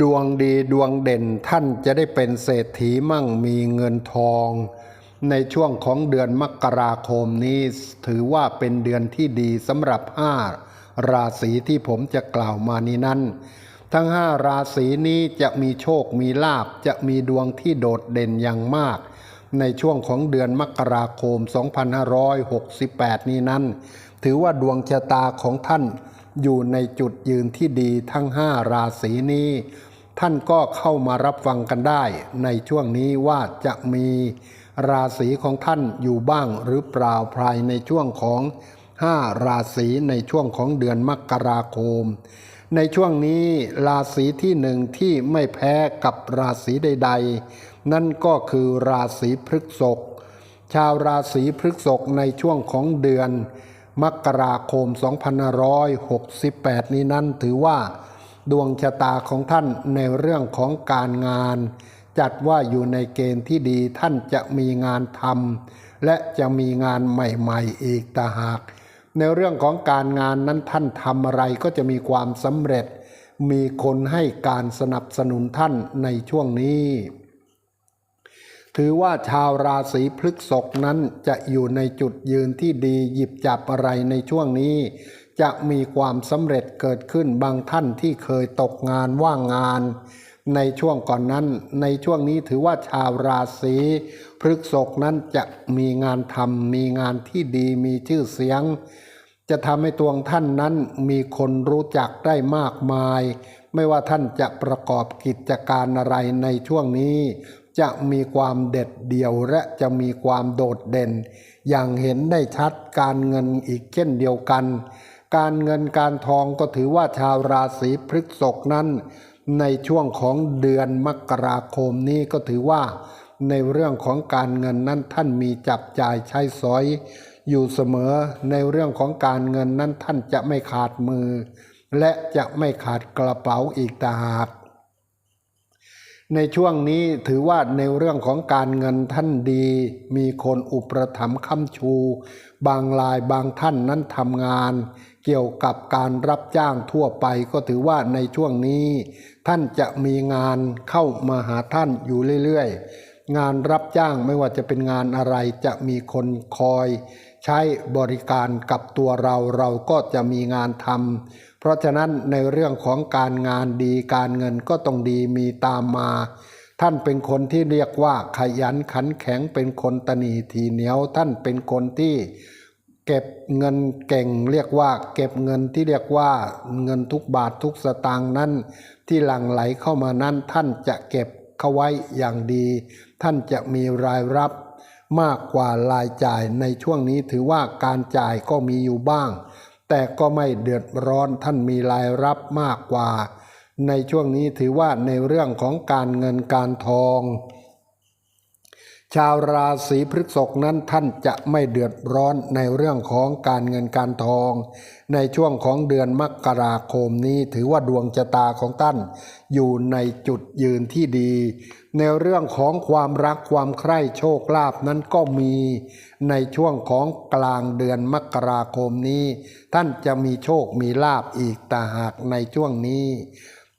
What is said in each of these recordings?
ดวงดีดวงเด่นท่านจะได้เป็นเศรษฐีมั่งมีเงินทอง ในช่วงของเดือนมกราคมนี้ถือว่าเป็นเดือนที่ดีสำหรับห้าราศีที่ผมจะกล่าวมานี้นั้น ทั้งห้าราศีนี้จะมีโชคมีลาบจะมีดวงที่โดดเด่นอย่างมาก ในช่วงของเดือนมกราคม 2568 นี้นั้น ถือว่าดวงชะตาของท่าน อยู่ในจุดยืนที่ดีทั้งห้าราศีนี้ ท่านก็เข้ามารับฟังกันได้ ในช่วงนี้ว่าจะมีราศีของท่านอยู่บ้างหรือเปล่าภายในช่วงของห้าราศีในช่วงของเดือนมกราคม ในช่วงนี้ราศีที่หนึ่งที่ไม่แพ้กับราศีใด ๆ นั่นก็คือราศีพฤษภชาวราศีพฤษภในช่วงของเดือน มกราคม 2568 นี้นั้นถือว่า ดวงชะตาของท่านในเรื่องของการงาน จัดว่าอยู่ในเกณฑ์ที่ดีท่านจะมีงานทำและจะมีงานใหม่ๆ อีกต่าหาก ในเรื่องของการงานนั้นท่านทำอะไรก็จะมีความสำเร็จ มีคนให้การสนับสนุนท่านในช่วงนี้ ถือว่าชาวราศีพฤษภนั้นจะอยู่ในจุดยืนที่ดีหยิบจับอะไรในช่วงนี้ จะมีความสำเร็จเกิดขึ้นบางท่านที่เคยตกงานว่างงาน ในช่วงก่อนนั้น ในช่วงนี้ถือว่าชาวราศีพฤษภนั้นจะมีงานทำมีงานที่ดีมีชื่อเสียง จะทำให้ตัวท่านนั้นมีคนรู้จักได้มากมาย ไม่ว่าท่านจะประกอบกิจการอะไรในช่วงนี้ จะมีความเด็ดเดี่ยวและจะมีความโดดเด่น อย่างเห็นได้ชัดการเงินอีกเช่นเดียวกัน การเงินการทองก็ถือว่าชาวราศีพฤษภนั้น ในช่วงของเดือนมกราคมนี้ก็ถือว่า ในเรื่องของการเงินนั้นท่านมีจับจ่ายใช้สอย อยู่เสมอในเรื่องของการเงินนั้นท่านจะไม่ขาดมือ และจะไม่ขาดกระเป๋าอีกต่างหาก ในช่วงนี้ถือว่าในเรื่องของการเงินท่านดี มีคนอุปถัมภ์ค้ำชู บางรายบางท่านนั้นทำงาน เกี่ยวกับการรับจ้างทั่วไปก็ถือว่าในช่วงนี้ ท่านจะมีงานเข้ามาหาท่านอยู่เรื่อยๆ งานรับจ้างไม่ว่าจะเป็นงานอะไรจะมีคนคอย ใช้บริการกับตัวเราเราก็จะมีงานทำ เพราะฉะนั้นในเรื่องของการงานดีการเงินก็ต้องดีมีตามมา ท่านเป็นคนที่เรียกว่าขยันขันแข็งเป็นคนตนีทีเหนียว ท่านเป็นคนที่เก็บเงินเก่งเรียกว่า เก็บเงินที่เรียกว่าเงินทุกบาททุกสตางค์นั้น ที่หลั่งไหลเข้ามานั้น ท่านจะเก็บเข้าไว้อย่างดี ท่านจะมีรายรับมากกว่ารายจ่ายในช่วงนี้ถือว่าการจ่ายก็มีอยู่บ้าง แต่ก็ไม่เดือดร้อนท่านมีรายรับมากกว่า ในช่วงนี้ถือว่าในเรื่องของการเงินการทอง ชาวราศีพฤษภนั้นท่านจะไม่เดือดร้อนในเรื่องของการเงินการทอง ในช่วงของเดือนมกราคมนี้ถือว่าดวงชะตาของท่าน อยู่ในจุดยืนที่ดีในเรื่องของความรักความใคร่โชคลาภนั้นก็มี ในช่วงของกลางเดือนมกราคมนี้ ท่านจะมีโชคมีลาภอีกต่าหากในช่วงนี้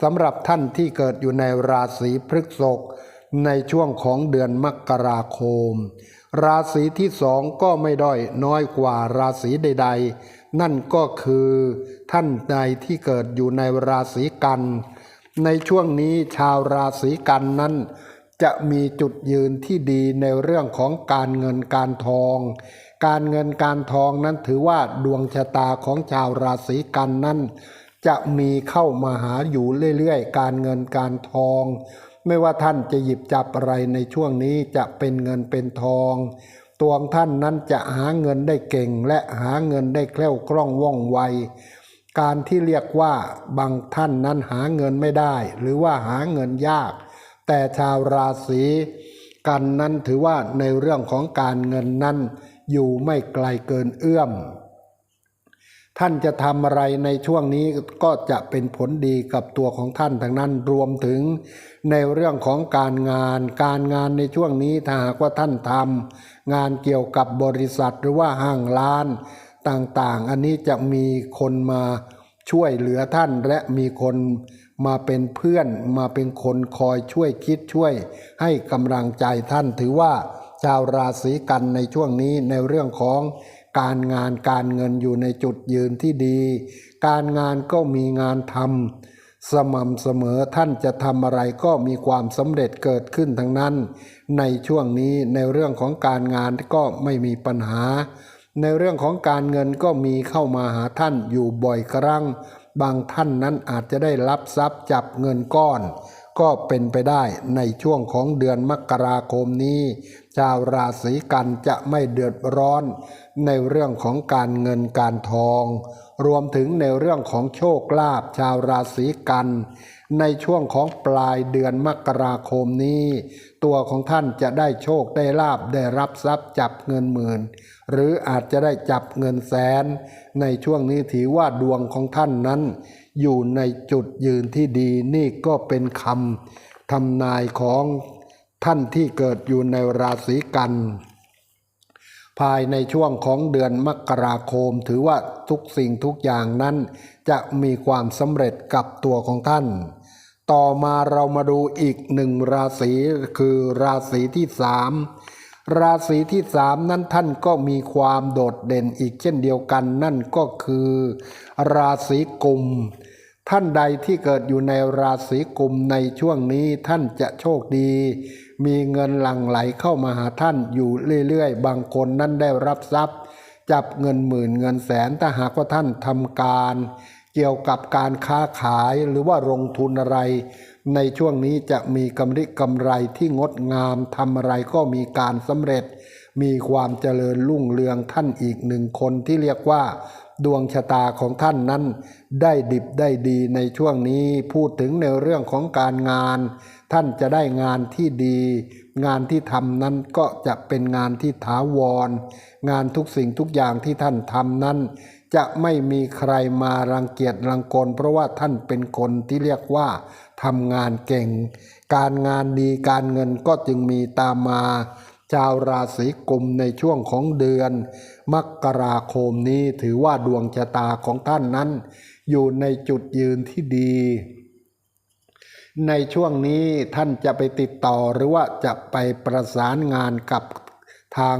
สำหรับท่านที่เกิดอยู่ในราศีพฤษภในช่วงของเดือนมกราคม ราศีที่สองก็ไม่ด้อยน้อยกว่าราศีใด ๆ นั่นก็คือท่านใดที่เกิดอยู่ในราศีกัน ในช่วงนี้ชาวราศีกันนั้น จะมีจุดยืนที่ดีในเรื่องของการเงินการทอง การเงินการทองนั้นถือว่าดวงชะตาของชาวราศีกันนั้น จะมีเข้ามาหาอยู่เรื่อยๆ การเงินการทอง ไม่ว่าท่านจะหยิบจับอะไรในช่วงนี้จะเป็นเงินเป็นทอง ตัวของท่านนั้นจะหาเงินได้เก่ง และหาเงินได้แคล่วคล่องว่องไวการที่เรียกว่าบางท่านนั้นหาเงินไม่ได้ หรือว่าหาเงินยาก แต่ชาวราศีกันนั้นถือว่าในเรื่องของการเงินนั้น อยู่ไม่ไกลเกินเอื้อม ท่านจะทำอะไรในช่วงนี้ก็จะเป็นผลดีกับตัวของท่านทั้งนั้นรวมถึงในเรื่องของการงาน การงานในช่วงนี้ถ้าหากว่าท่านทำงานเกี่ยวกับบริษัทหรือว่าห้างร้านต่างๆ อันนี้จะมีคนมา ช่วยเหลือท่านและมีคนมาเป็นเพื่อนมาเป็นคนคอยช่วยคิดช่วย ให้กำลังใจท่านถือว่า ชาวราศีกันในช่วงนี้ในเรื่องของการงานการเงินอยู่ในจุดยืนที่ดี การงานก็มีงานทำสม่ำเสมอท่านจะทำอะไรก็มีความสำเร็จเกิดขึ้นทั้งนั้น ในช่วงนี้ในเรื่องของการงานก็ไม่มีปัญหา ในเรื่องของการเงินก็มีเข้ามาหาท่านอยู่บ่อยครั้ง บางท่านนั้นอาจจะได้รับทรัพย์จับเงินก้อน ก็เป็นไปได้ในช่วงของเดือนมกราคมนี้ ชาวราศีกันจะไม่เดือดร้อน ในเรื่องของการเงินการทอง รวมถึงในเรื่องของโชคลาภชาวราศีกัน ในช่วงของปลายเดือนมกราคมนี้ ตัวของท่านจะได้โชคได้ลาบได้รับทรัพย์จับเงินหมื่น หรืออาจจะได้จับเงินแสน ในช่วงนี้ถือว่าดวงของท่านนั้น อยู่ในจุดยืนที่ดีนี่ก็เป็นคำทำนายของท่านที่เกิดอยู่ในราศีกัน ภายในช่วงของเดือนมกราคม ถือว่าทุกสิ่งทุกอย่างนั้น จะมีความสำเร็จกับตัวของท่าน ต่อมาเรามาดูอีกหนึ่งราศีคือราศีที่สาม ราศีที่สามนั้นท่านก็มีความโดดเด่นอีกเช่นเดียวกัน นั่นก็คือ ราศีกุม ท่านใดที่เกิดอยู่ในราศีกุมในช่วงนี้ท่านจะโชคดี มีเงินหลั่งไหลเข้ามาหาท่านอยู่เรื่อยๆ บางคนนั้นได้รับทรัพย์ จับเงินหมื่นเงินแสนถ้าหากว่าท่านทำการ เกี่ยวกับการค้าขายหรือว่าลงทุนอะไร ในช่วงนี้จะมีกำไรกำไรที่งดงามทำอะไรก็มีการสำเร็จ มีความเจริญรุ่งเรืองท่านอีกหนึ่งคนที่เรียกว่า ดวงชะตาของท่านนั้น ได้ดิบได้ดีในช่วงนี้พูดถึงในเรื่องของการงาน ท่านจะได้งานที่ดี งานที่ทำนั้นก็จะเป็นงานที่ถาวร งานทุกสิ่งทุกอย่างที่ท่านทำนั้น จะไม่มีใครมารังเกียจรังกล เพราะว่าท่านเป็นคนที่เรียกว่าทำงานเก่ง การงานดีการเงินก็จึงมีตามมา ชาวราศีกุมในช่วงของเดือน มกราคมนี้ถือว่าดวงชะตาของท่านนั้น อยู่ในจุดยืนที่ดี ในช่วงนี้ท่านจะไปติดต่อหรือว่าจะไปประสานงานกับทาง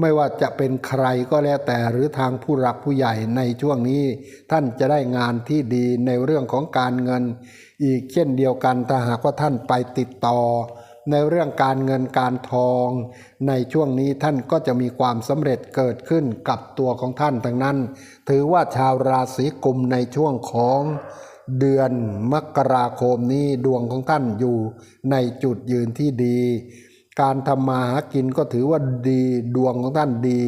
ไม่ว่าจะเป็นใครก็แล้วแต่หรือทางผู้หลักผู้ใหญ่ในช่วงนี้ ท่านจะได้งานที่ดีในเรื่องของการเงิน อีกเช่นเดียวกันถ้าหากว่าท่านไปติดต่อ ในเรื่องการเงินการทอง ในช่วงนี้ท่านก็จะมีความสำเร็จเกิดขึ้นกับตัวของท่านทั้งนั้น ถือว่าชาวราศีกุมในช่วงของเดือนมกราคมนี้ดวงของท่านอยู่ในจุดยืนที่ดี การทำมาหากินก็ถือว่าดีดวงของท่านดี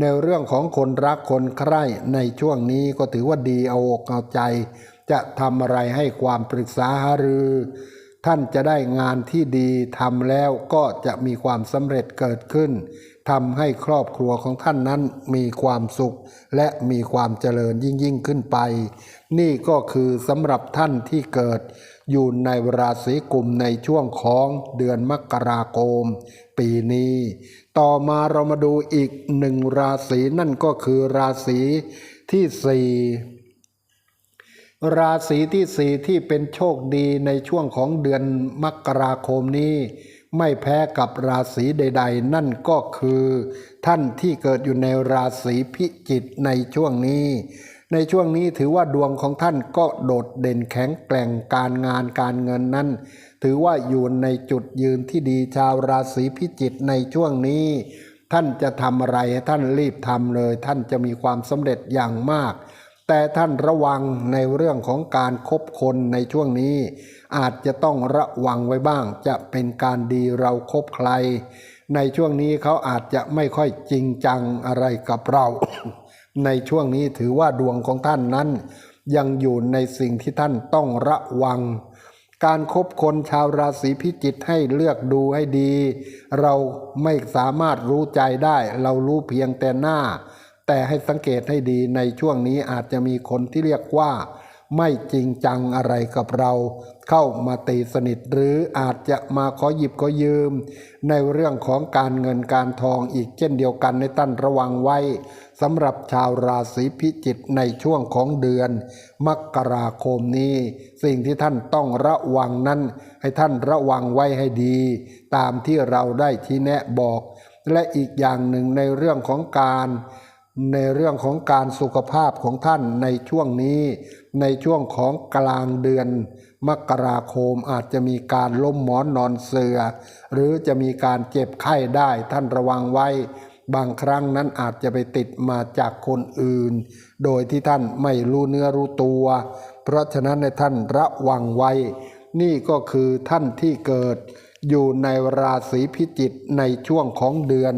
ในเรื่องของคนรักคนใคร่ในช่วงนี้ก็ถือว่าดีเอาอกเอาใจ จะทำอะไรให้ความปรึกษาหารือ ท่านจะได้งานที่ดีทำแล้วก็จะมีความสำเร็จเกิดขึ้นทำให้ครอบครัวของท่านนั้นมีความสุข และมีความเจริญยิ่งยิ่งขึ้นไป นี่ก็คือสำหรับท่านที่เกิด อยู่ในราศีกุมในช่วงของเดือนมกราคมปีนี้ ต่อมาเรามาดูอีกหนึ่งราศีนั่นก็คือราศีที่สี่ราศีที่สี่ที่เป็นโชคดีในช่วงของเดือนมกราคมนี้ ไม่แพ้กับราศีใด ๆ นั่นก็คือ ท่านที่เกิดอยู่ในราศีพิจิกในช่วงนี้ ในช่วงนี้ถือว่าดวงของท่านก็โดดเด่นแข็งแกร่งการงานการเงินนั้น ถือว่าอยู่ในจุดยืนที่ดีชาวราศีพิจิกในช่วงนี้ ท่านจะทำอะไรให้ท่านรีบทำเลย ท่านจะมีความสำเร็จอย่างมาก แต่ท่านระวังในเรื่องของการคบคนในช่วงนี้ อาจจะต้องระวังไว้บ้าง จะเป็นการดีเราครบใคร ในช่วงนี้เขาอาจจะไม่ค่อยจริงจังอะไรกับเรา ในช่วงนี้ถือว่าดวงของท่านนั้น ยังอยู่ในสิ่งที่ท่านต้องระวัง การครบคนชาวราศีพิจิกให้เลือกดูให้ดี เราไม่สามารถรู้ใจได้ เรารู้เพียงแต่หน้า แต่ให้สังเกตให้ดีในช่วงนี้อาจจะมีคนที่เรียกว่า ไม่จริงจังอะไรกับเรา เข้ามาตีสนิทหรืออาจจะมาขอหยิบขอยืม ในเรื่องของการเงินการทองอีกเช่นเดียวกันในท่านระวังไว้สำหรับชาวราศีพิจิกในช่วงของเดือน มกราคมนี้ สิ่งที่ท่านต้องระวังนั้น ให้ท่านระวังไว้ให้ดี ตามที่เราได้ชี้แนะบอก และอีกอย่างหนึ่งในเรื่องของการในเรื่องของการสุขภาพของท่านในช่วงนี้ ในช่วงของกลางเดือน มกราคมอาจจะมีการล้มหมอนนอนเสือ หรือจะมีการเจ็บไข้ได้ท่านระวังไว้ บางครั้งนั้นอาจจะไปติดมาจากคนอื่น โดยที่ท่านไม่รู้เนื้อรู้ตัว เพราะฉะนั้นในท่านระวังไว้ นี่ก็คือท่านที่เกิด อยู่ในราศีพิจิกในช่วงของเดือน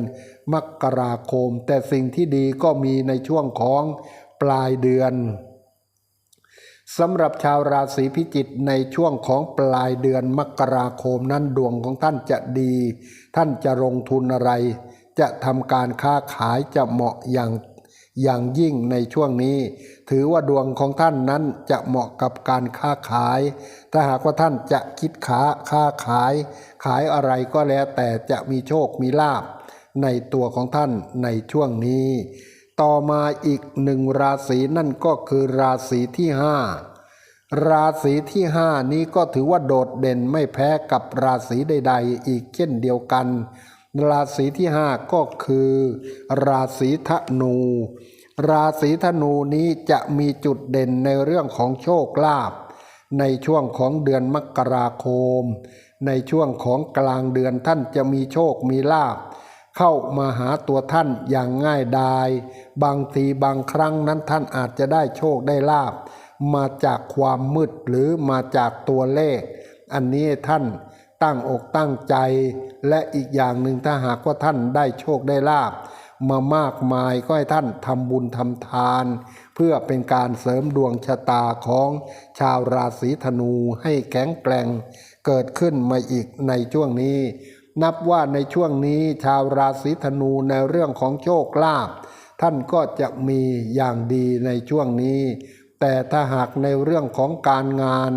มกราคม แต่สิ่งที่ดีก็มีในช่วงของปลายเดือน สำหรับชาวราศีพิจิกในช่วงของปลายเดือนมกราคมนั้นดวงของท่านจะดี ท่านจะลงทุนอะไร จะทำการค้าขายจะเหมาะอย่างอย่างยิ่งในช่วงนี้ ถือว่าดวงของท่านนั้นจะเหมาะกับการค้าขาย ถ้าหากว่าท่านจะคิดค้าค้าขาย ขายอะไรก็แล้วแต่จะมีโชคมีลาบในตัวของท่านในช่วงนี้ ต่อมาอีกหนึ่งราศีนั่นก็คือราศีที่ห้าราศีที่ห้านี้ก็ถือว่าโดดเด่นไม่แพ้กับราศีใด ๆ อีกเช่นเดียวกัน ราศีที่ห้าก็คือ ราศีธนู ราศีธนูนี้จะมีจุดเด่นในเรื่องของโชคลาภในช่วงของเดือนมกราคม ในช่วงของกลางเดือนท่านจะมีโชคมีลาภ เข้ามาหาตัวท่านอย่างง่ายดายบางทีบางครั้งนั้นท่านอาจจะได้โชคได้ลาบมาจากความมืดหรือมาจากตัวเลข อันนี้ท่านตั้งอกตั้งใจ และอีกอย่างหนึ่งถ้าหากว่าท่านได้โชคได้ลาบมามากมายก็ให้ท่านทำบุญทำทาน เพื่อเป็นการเสริมดวงชะตาของชาวราศีธนูให้แข็งแกร่งเกิดขึ้นมาอีกในช่วงนี้ นับว่าในช่วงนี้ชาวราศีธนูในเรื่องของโชคลาภท่านก็จะมีอย่างดีในช่วงนี้ แต่ถ้าหากในเรื่องของการงาน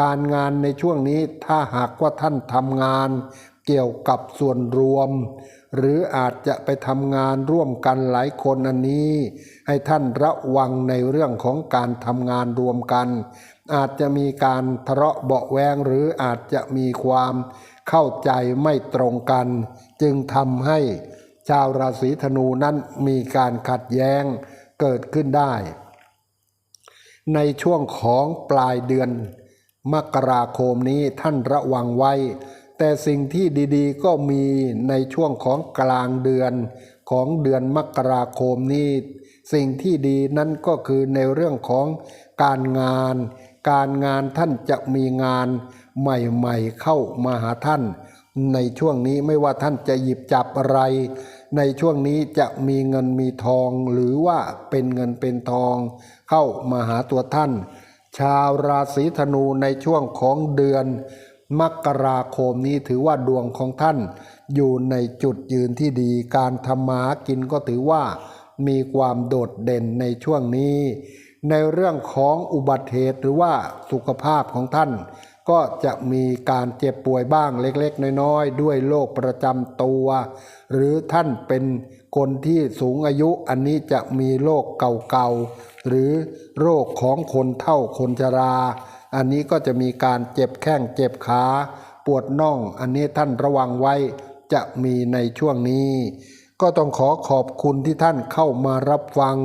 การงานในช่วงนี้ถ้าหากว่าท่านทำงานเกี่ยวกับส่วนรวม หรืออาจจะไปทำงานร่วมกันหลายคนอันนี้ ให้ท่านระวังในเรื่องของการทำงานรวมกัน อาจจะมีการทะเลาะเบาแวงหรืออาจจะมีความ เข้าใจไม่ตรงกัน จึงทำให้ชาวราศีธนูนั้นมีการขัดแย้งเกิดขึ้นได้ ในช่วงของปลายเดือน มกราคมนี้ท่านระวังไว้ แต่สิ่งที่ดีๆ ก็มีในช่วงของกลางเดือนของเดือนมกราคมนี้ สิ่งที่ดีนั้นก็คือในเรื่องของการงาน การงานท่านจะมีงาน ใหม่ๆเข้ามาหาท่าน ในช่วงนี้ไม่ว่าท่านจะหยิบจับอะไร ในช่วงนี้จะมีเงินมีทองหรือว่าเป็นเงินเป็นทอง เข้ามาหาตัวท่าน ชาวราศีธนูในช่วงของเดือน มกราคมนี้ถือว่าดวงของท่าน อยู่ในจุดยืนที่ดีการทำมากินก็ถือว่ามีความโดดเด่นในช่วงนี้ ในเรื่องของอุบัติเหตุหรือว่าสุขภาพของท่าน ก็จะมีการเจ็บป่วยบ้างเล็กๆ น้อยๆ ด้วยโรคประจำตัว หรือท่านเป็นคนที่สูงอายุอันนี้จะมีโรคเก่าๆ หรือโรคของคนเฒ่าคนชรา อันนี้ก็จะมีการเจ็บแข้งเจ็บขา ปวดน่อง อันนี้ท่านระวังไว้จะมีในช่วงนี้ ก็ต้องขอขอบคุณที่ท่านเข้ามารับฟัง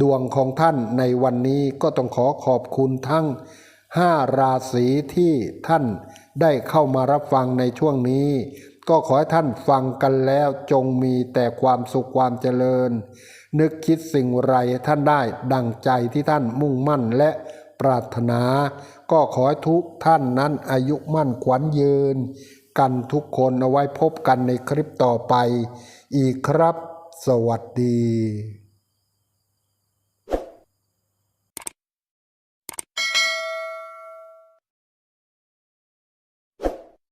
ดวงของท่านในวันนี้ก็ต้องขอขอบคุณทั้ง ห้าราศีที่ท่านได้เข้ามารับฟังในช่วงนี้ ก็ขอให้ท่านฟังกันแล้วจงมีแต่ความสุขความเจริญ นึกคิดสิ่งไรท่านได้ดังใจที่ท่านมุ่งมั่นและปรารถนา ก็ขอให้ทุกท่านนั้นอายุมั่นขวัญยืน กันทุกคนเอาไว้พบกันในคลิปต่อไป อีกครับ สวัสดี